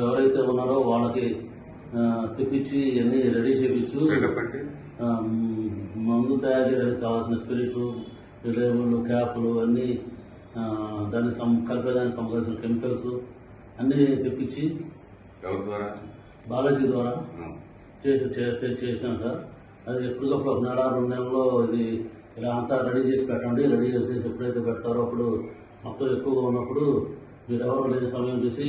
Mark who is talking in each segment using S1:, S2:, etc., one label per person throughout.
S1: ఎవరైతే ఉన్నారో వాళ్ళకి తెప్పించి అన్నీ రెడీ చేయించు మందు తయారు చేయడానికి కావాల్సిన స్పిరిట్ లేబుల్ క్యాపులు అన్నీ దాన్ని సం కలిపేదానికి కావాల్సిన కెమికల్స్ అన్నీ తెప్పించి బాలాజీ ద్వారా
S2: ఆ.
S1: చేసి చే- చే- చేశాను సార్. అది ఎప్పటికప్పుడు ఒక నెల రెండు నెలల్లో ఇది ఇలా అంతా రెడీ చేసి పెట్టండి. రెడీ చేసి ఎప్పుడైతే పెడతారో అప్పుడు మొత్తం ఎక్కువగా ఉన్నప్పుడు మీరు ఎవరు లేని సమయం చూసి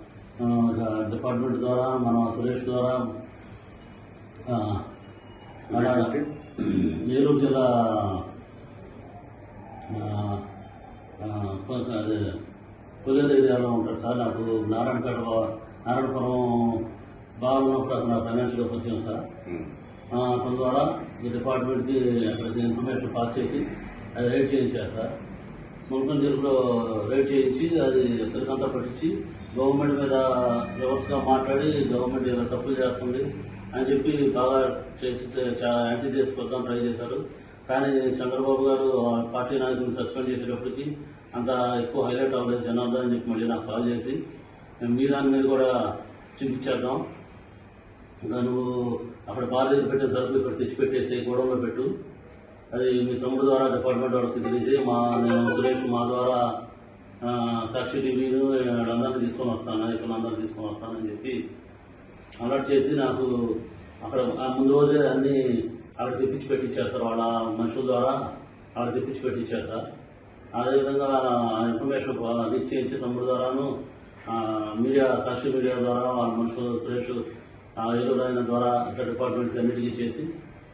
S1: డిపార్ట్మెంట్ ద్వారా మన సురేష్ ద్వారా ఏలూరు జిల్లా అదే కొల్లేరు ఏరియాలో ఉంటాడు సార్. నాకు నారాయణపేట నారాయణపురం బాగున్నప్పుడు అతను ఫైనాన్షియల్గా వచ్చాం సార్. అతని ద్వారా ఈ డిపార్ట్మెంట్కి అక్కడికి ఇన్ఫర్మేషన్ పాస్ చేసి అది రైడ్ చేయించారు సార్. ముల్కన్ జిల్లాలో రైడ్ చేయించి అది సరికంతా పట్టించి గవర్నమెంట్ మీద వ్యవస్థగా మాట్లాడి గవర్నమెంట్ ఇలా తప్పులు చేస్తుంది అని చెప్పి బాగా చేసి చాలా యాంటీ చేసుకొద్దాం ట్రై చేశారు. కానీ చంద్రబాబు గారు ఆ పార్టీ నాయకులను సస్పెండ్ చేసేటప్పటికి అంత ఎక్కువ హైలైట్ అవ్వలేదు జనార్దన్ అని చెప్పి మళ్ళీ నాకు కాల్ చేసి. మేము మీ దాని మీద కూడా చూపించేద్దాం ఇంకా నువ్వు అక్కడ బార్గెన్ పెట్టే సరుకులు ఇక్కడ తెచ్చిపెట్టేసి గోడంలో పెట్టు. అది మీ తమ్ముడు ద్వారా డిపార్ట్మెంట్ వాళ్ళకి తెలియజేయి మా నేను సురేష్ మా ద్వారా సాక్షి డిగ్రీలు అందరినీ తీసుకొని వస్తాను ఇక్కడ అందరినీ తీసుకొని వస్తానని చెప్పి అలర్ట్ చేసి నాకు అక్కడ ఆ ముందు రోజే అన్ని అక్కడ తెప్పించి పెట్టించారు సార్. వాళ్ళ మనుషుల ద్వారా అక్కడ తెప్పించి పెట్టించారు సార్. అదేవిధంగా ఇన్ఫర్మేషన్ లీక్ చేయించి తమ్ముడు ద్వారాను మీడియా సాక్షి మీడియా ద్వారా వాళ్ళ మనుషులు సురేష్ ఆ, ద్వారా ఇట్లా డిపార్ట్మెంట్ అన్నిటికీ చేసి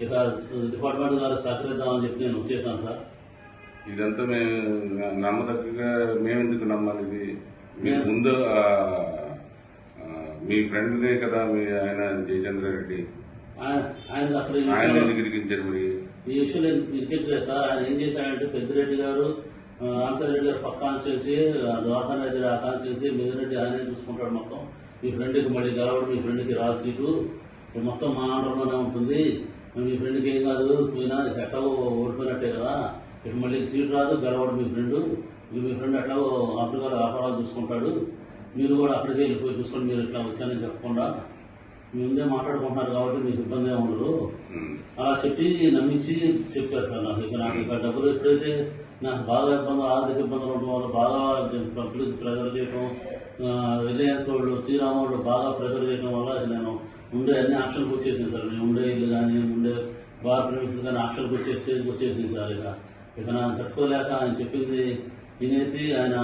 S1: ఇక డిపార్ట్మెంట్ గారు సహకరిద్దామని చెప్పి నేను వచ్చేసాను సార్.
S2: ఇదంతా మేము నమ్మదగ్గగా మేము ఎందుకు నమ్మాలి? ఇది మీరు ముందు మీ ఫ్రెండ్నే కదా మీ ఆయన జయచంద్ర రెడ్డి.
S1: ఆయన అసలు ఈ
S2: ఆయన
S1: విషయంలో-
S2: ఎందుకు ఇరికించారు మరి?
S1: ఈ విషయంలో ఇరికించలేదు సార్. ఆయన ఏం చేశాడంటే పెద్దిరెడ్డి గారు ఆ, రామచంద్ర రెడ్డి గారు పక్క కాన్స్టిట్యూన్సీ దోహన్ రెడ్డి ఆ కాన్స్టిట్యూన్సీ మిగిలిరెడ్డి ఆయనే చూసుకుంటాడు మొత్తం. మీ ఫ్రెండ్కి మళ్ళీ గెలవడం మీ ఫ్రెండ్కి రాదు సీటు. మొత్తం మా ఆర్డర్లోనే ఉంటుంది. మీ ఫ్రెండ్కి ఏం కాదు పోయినా నీకు ఎట్లాగో ఓడిపోయినట్టే కదా. ఇక మళ్ళీ సీట్ రాదు గెలవడం మీ ఫ్రెండ్ మీ ఫ్రెండ్ ఎట్లాగో ఆఫ్రికాలో వ్యాపారాలు చూసుకుంటాడు. మీరు కూడా అక్కడికి వెళ్ళిపోయి చూసుకొని మీరు ఇట్లా వచ్చానని చెప్పకుండా. మీ ముందే మాట్లాడుకుంటున్నారు కాబట్టి మీకు ఇబ్బంది ఉండదు.
S2: ఉమ్.
S1: అలా చెప్పి నమ్మించి చెప్పారు సార్ నాకు. ఇక నాకు ఇక డబ్బులు ఎప్పుడైతే నాకు బాగా ఇబ్బంది ఆర్థిక ఇబ్బందులు ఉండడం వల్ల బాగా చేయడం ఆ, రిలయన్స్ వాళ్ళు శ్రీరామ్ వాళ్ళు బాగా ప్రెజర్ చేయడం వల్ల నేను ఉండే అన్ని ఆప్షన్కి వచ్చేసింది సార్. నేను ఉండే ఇల్లు కానీ ఉండే బార్ ప్రిమిసెస్ కానీ ఆప్షన్కి వచ్చే స్టేజ్కి వచ్చేసింది సార్ ఇక. ఇక నాకు తట్టుకోలేక ఆయన చెప్పింది వినేసి ఆయన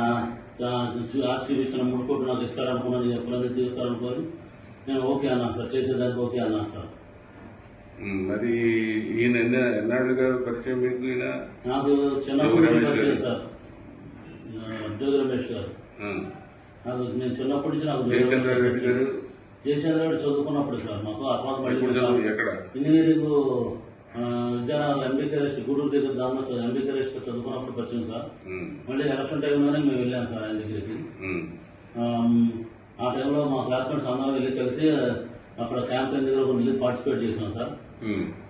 S1: ఆ, చూ- ఆస్తి ఇచ్చిన మూడు కోట్లు నాకు ఇస్తారనుకున్నాను. ఎప్పుడైనా తీరుతారనుకోని నేను ఓకే అన్నా సార్. చేసేదానికి ఓకే అన్నా సార్.
S2: మరి ఈయన ఎన్న ఎన్నాళ్ళుగా పరిచయం మీకు ఈయన?
S1: నాకు. పరిచయం సార్. జోగి రమేష్ గారు. నాకు నేను చిన్నప్పటి నుంచి నాకు
S2: జయచంద్ర రెడ్డి గారు
S1: జయచంద్ర రెడ్డి చదువుకున్నప్పుడు సార్ మాకు మళ్ళీ
S2: చదువు? ఎక్కడ?
S1: ఇంజనీరింగ్ విద్యానగర్ ఎంబీకే రెస్ట్ గూడూరు దగ్గర దానిలో చదువు ఎంబీకే రెస్ట్ చదువుకున్నప్పుడు పరిచయం సార్. మళ్ళీ ఎలక్షన్ టైంలోనే మేము వెళ్ళాం సార్ ఆయన దగ్గరికి. ఆ టైంలో మా క్లాస్మేట్స్ అందరం వెళ్ళి కలిసి అక్కడ క్యాంపెయిన్ దగ్గర వెళ్ళి పార్టిసిపేట్ చేసాం సార్.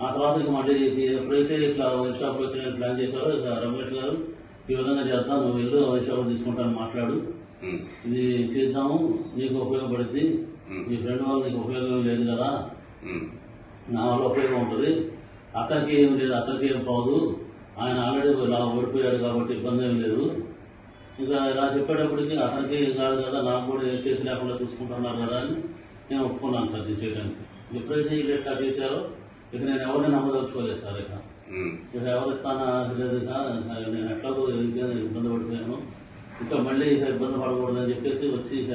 S1: ఆ తర్వాత ఇక మళ్ళీ ఎప్పుడైతే ఇట్లా వైన్ వచ్చిన ప్లాన్ చేశారో రమేష్ గారు ఈ విధంగా చేద్దాం నువ్వు వెళ్ళు వైన్ షాప్ తీసుకుంటాను మాట్లాడు. ఇది చేద్దాము నీకు ఉపయోగపడుద్ది. నీ ఫ్రెండ్ వల్ల నీకు ఉపయోగం లేదు కదా. నా వల్ల ఉపయోగం ఉంటుంది. అతనికి ఏం లేదు అతనికి ఏం పోదు. ఆయన ఆల్రెడీ ఇలా ఓడిపోయాడు కాబట్టి ఇబ్బంది ఏం లేదు. ఇంకా ఇలా చెప్పేటప్పటికి అతనికి ఏం కాదు కదా నాకు కూడా ఏ కేసు లేకుండా చూసుకుంటున్నారు కదా అని నేను ఒప్పుకున్నాను సార్ ఇది చేయడానికి ఎప్పుడైతే వీళ్ళు ఎట్లా చేశారో ఇక నేను ఎవరిని నమ్మదలుచుకోలేదు సార్ ఇక. ఇక ఎవరిస్తానా లేదు ఇక నేను ఎట్లాగో ఇంకా ఇబ్బంది పడిపోయాను. ఇంకా మళ్ళీ ఇక ఇబ్బంది పడకూడదని చెప్పేసి వచ్చి ఇక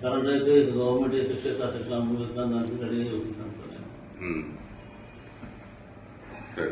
S1: సరెండర్ అయితే ఇక గవర్నమెంట్ ఏ శిక్ష ఇస్తా శిక్ష అనుభవిస్తాను దానికి రెడీ వచ్చేసాను సార్ నేను
S2: ఉమ్. సరే